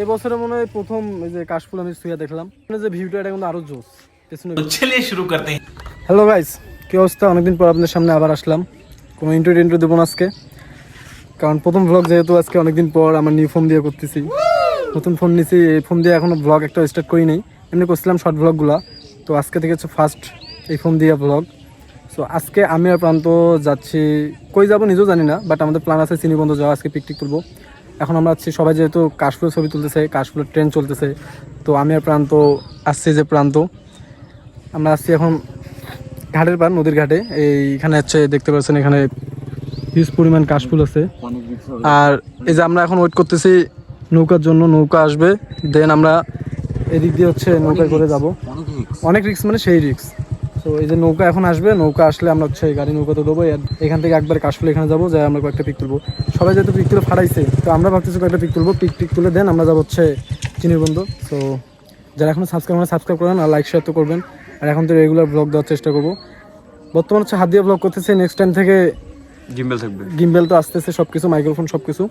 এবছরে মনে হয় প্রথম যে কাশফুল আমি ছুঁয়া দেখলাম। মানে যে ভিউটা এটা কিন্তু আরও জোস পেছনে শুরু করতে। হ্যালো গাইস কি অবস্থা? অনেকদিন পর আপনাদের সামনে আবার আসলাম। কোনো ইন্টারভিউ ইন্টারভিউ দেবো না আজকে। কারণ প্রথম ব্লগ যেহেতু আজকে অনেকদিন পর আমার নিউ ফোন দিয়ে করতেছি। নতুন ফোন নিছি এই ফোন দিয়ে এখনও ব্লগ একটা স্টার্ট করি নাই। এমনি করছিলাম শর্ট ব্লগগুলো তো আজকে থেকে হচ্ছে ফার্স্ট এই ফোন দিয়ে ব্লগ সো আজকে আমি আর প্রান্ত যাচ্ছি কই যাব নিজেও জানি না বাট আমাদের প্ল্যান আছে চিনিবন্ধ যাওয়া আজকে পিকনিক করব। এখন আমরা আছি সবাই যেহেতু কাশফুলের ছবি তুলতেছে কাশফুলের ট্রেন চলতেছে তো আমি আর প্রান্ত আসছি যে প্রান্ত। আমরা আসছি এখন ঘাটের পার নদীর ঘাটে। এইখানে হচ্ছে দেখতে পাচ্ছেন এখানে হিউজ পরিমাণ কাশফুল আছে। আর এই যে আমরা এখন ওয়েট করতেছি নৌকার জন্য নৌকা আসবে দেন আমরা এদিক দিয়ে হচ্ছে নৌকায় করে যাব। অনেক রিক্স মানে সেই রিক্স তো এই যে নৌকা এখন আসবে নৌকা আসলে আমরা হচ্ছে গাড়ি নৌকাতে দেবো এখান থেকে একবার কাশফুল এখানে যাব যাই আমরা কয়েকটা পিক তুলবো। সবাই যেহেতু পিক তুলে ফাটাইছে তো আমরা ভাবতেছি কয়েকটা পিক তুলবো। পিক টিক তুলে দেন আমরা যাব হচ্ছে চিনির বন্ধু। তো যারা এখনও সাবস্ক্রাইব মানে সাবস্ক্রাইব করেন আর লাইক শেয়ার তো করবেন। আর এখন তো রেগুলার ব্লগ দেওয়ার চেষ্টা করব। বর্তমান হচ্ছে হাত দিয়ে ব্লগ করতেছে নেক্সট টাইম থেকে জিম্বেল থাকবে। গিম্বেল তো আসতেছে সব কিছু মাইক্রোফোন সব কিছু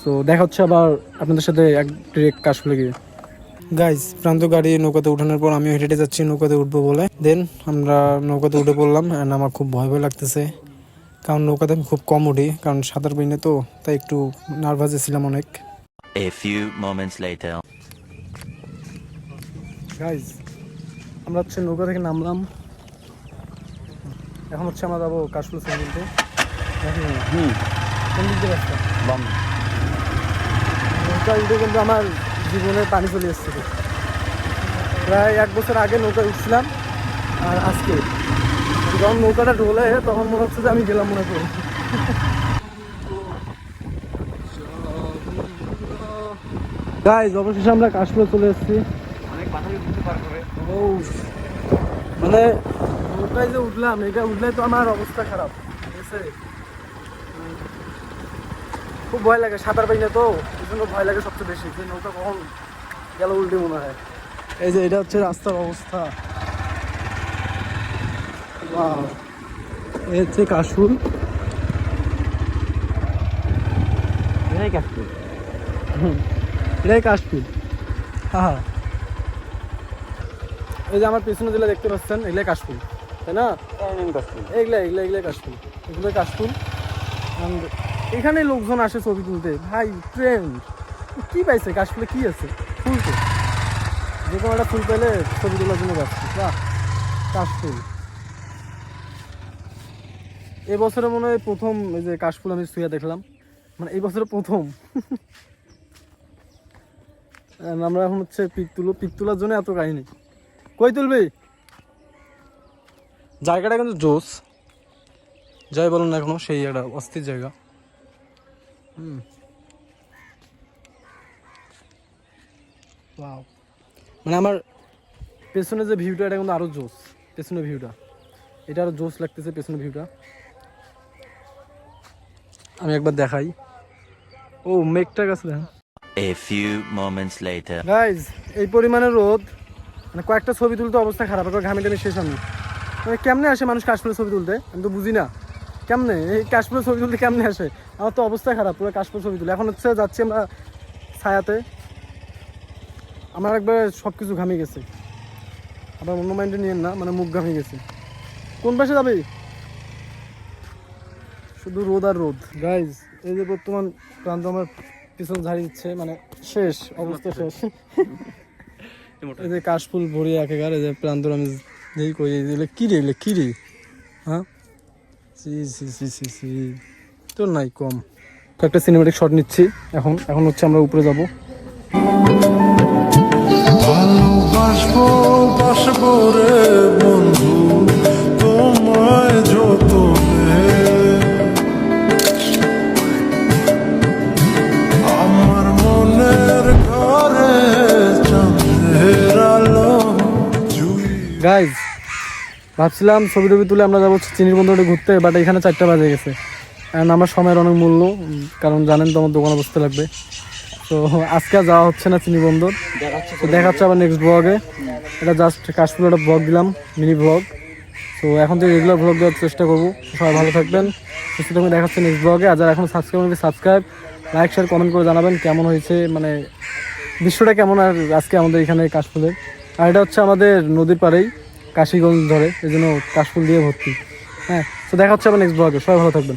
সো দেখা হচ্ছে আবার আপনাদের সাথে এক ডিরেক্ট কাজ ফুলে গিয়ে। গাইজ প্রান্ত গাড়ি নৌকাতে উঠানোর পর আমিও হেঁটে যাচ্ছি নৌকাতে উঠবো বলে। দেন আমরা নৌকাতে উঠে পড়লাম অ্যান্ড আমার খুব ভয় ভয় লাগতেছে। কারণ নৌকাতে আমি খুব কম উঠি কারণ সাঁতার পাই না তো তাই একটু নার্ভাস ছিলাম অনেক। A few moments later. Guys আমরা হচ্ছে নৌকা থেকে নামলাম। এখন হচ্ছে আমরা যাব কাশফুল সেন্টারতে হুম। কোন দিক রাস্তা বাম। নৌকা উঠে কিন্তু আমার জীবনে পানি চলে এসেছিল। প্রায় এক বছর আগে নৌকায় উঠছিলাম আর আজকে। যখন নৌকাটা ঢোলে তখন মনে হচ্ছে যে আমি গেলাম মনে করি। গাইজ অবশেষে আমরা কাশফুলে চলে এসেছি। মানে নৌকায় যে উঠলাম এটা উঠলে তো আমার অবস্থা খারাপ। ঠিক আছে? খুব ভয় লাগে সাঁতার পাই না তো। এই ভয় লাগে সবচেয়ে বেশি যে নৌকা কখন গেল উল্টে মনে হয়। এই যে এটা হচ্ছে রাস্তার অবস্থা. এই হচ্ছে কাশফুল এটাই এটাই কাশফুল হ্যাঁ এই যে আমার পেছনে যেগুলো দেখতে পাচ্ছেন এগুলাই কাশফুল তাই না? এগুলা এগুলা এগুলা কাশফুল এগুলো কাশফুল এখানে লোকজন আসে ছবি তুলতে। ভাই ট্রেন কি পাইছে? কাশফুলে কি আছে? ফুল তো যে কোনো একটা ফুল পেলে ছবি তোলার জন্য যাচ্ছি। বাহ, কাশফুল। এবছরে মনে হয় প্রথম এই যে কাশফুল আমি শুয়ে দেখলাম। মানে এই বছরে প্রথম। আমরা এখন হচ্ছে পিক তুলো। পিক তোলার জন্য এত কাহিনী। কই তুলবি? জায়গাটা কিন্তু জোস। যাই বলুন এখনও সেই একটা অস্থির জায়গা। হুম Wow. মানে আমার পেছনে যে ভিউটা এটা কিন্তু আরও জোস পেছনে ভিউটা এটা আরও জোস লাগতেছে পেছনে ভিউটা আমি একবার দেখাই। ও মেঘটা গেছে হ্যাঁ A few moments later. Guys এই পরিমাণে রোদ মানে কয়েকটা ছবি তুলতে অবস্থা খারাপ একবার ঘামে টামে শেষ আমি। মানে কেমনে আসে মানুষ কাশফুলের ছবি তুলতে? আমি তো বুঝি না। কেমনে? এই কাশফুলের ছবি তুলতে কেমনে আসে? আমার তো অবস্থা খারাপ পুরো কাশফুল ছবি তুলে। এখন হচ্ছে যাচ্ছি আমরা ছায়াতে। আমার একবার সব কিছু ঘামে গেছে। আবার অন্য মাইন্ডে নিয়েন না মানে মুখ ঘামে গেছে। কোন পাশে যাবে? শুধু রোদ আর রোদ। গাইজ এই যে বর্তমান প্রান্ত আমার পিছন ঝাড়ি দিচ্ছে মানে শেষ অবস্থা শেষ। এই যে কাশফুল ভরিয়ে একেকার এই যে প্রান্তর আমি যেই কই এই যে কি রে এগুলো কি রে? হ্যাঁ? সি সি সি সি সি তোর নাই কম। একটা সিনেমাটিক শট নিচ্ছি এখন। এখন হচ্ছে আমরা উপরে যাব। ভালোবাসবো বাসবো রে বন্ধু তোমায় যতনে। আমার মনের ঘরে চাঁদের আলো গাইজ ভাবছিলাম ছবি টবি তুলে আমরা যাব চিনির বন্ধুটা ঘুরতে বাট এখানে চারটা বাজে গেছে। কারণ আমার সময়ের অনেক মূল্য কারণ জানেন তো আমার দোকানে বসতে লাগবে। তো আজকে আর যাওয়া হচ্ছে না চিনি বন্দর। তো দেখা হচ্ছে আবার নেক্সট ব্লগে এটা জাস্ট কাশফুল একটা ব্লগ দিলাম মিনি ব্লগ তো এখন থেকে রেগুলার ব্লগ দেওয়ার চেষ্টা করব। সবাই ভালো থাকবেন সুস্থ থাকবেন দেখা হচ্ছে নেক্সট ব্লগে আর যারা এখন সাবস্ক্রাইব করবে সাবস্ক্রাইব লাইক শেয়ার কমেন্ট করে জানাবেন কেমন হয়েছে মানে দৃশ্যটা কেমন আর আজকে আমাদের এখানে কাশফুলের আর এটা হচ্ছে আমাদের নদীর পাড়েই। কাশিগঞ্জ ধরে, এই জন্য কাশফুল দিয়ে ভর্তি। হ্যাঁ তো দেখা হচ্ছে আবার নেক্সট ব্লগে সবাই ভালো থাকবেন।